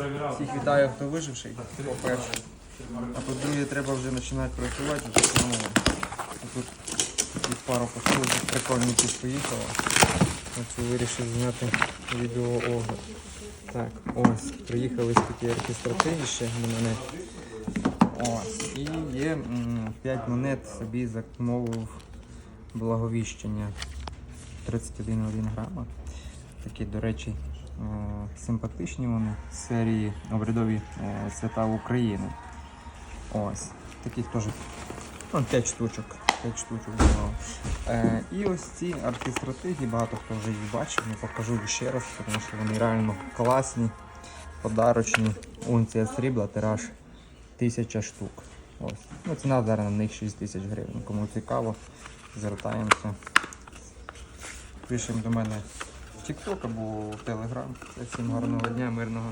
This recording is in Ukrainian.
Всіх вітаю, хто виживший. По-перше. А по-друге, треба вже починати працювати. Ну, тут пару посилок прикольні тут поїхала. Оце вирішив зняти відео огляд. Так, ось, приїхали такі оркестратиги ще до мене. Ось. І є 5 монет собі замовив благовіщення 31,1 грама. Такі, до речі, е, симпатичні вони з серії обрядові е, свята України. Ось. Таких теж ну, 5 штучок. 5 штучок. Е, і ось ці артистратиги, багато хто вже їх бачив, я покажу ще раз, тому що вони реально класні, подарочні. Унція срібла, тираж 1000 штук. Ось. Ну, ціна зараз на них 6 тисяч гривень. Кому цікаво, звертаємося. Пишемо до мене TikTok або в Telegram. Всім гарного дня, мирного.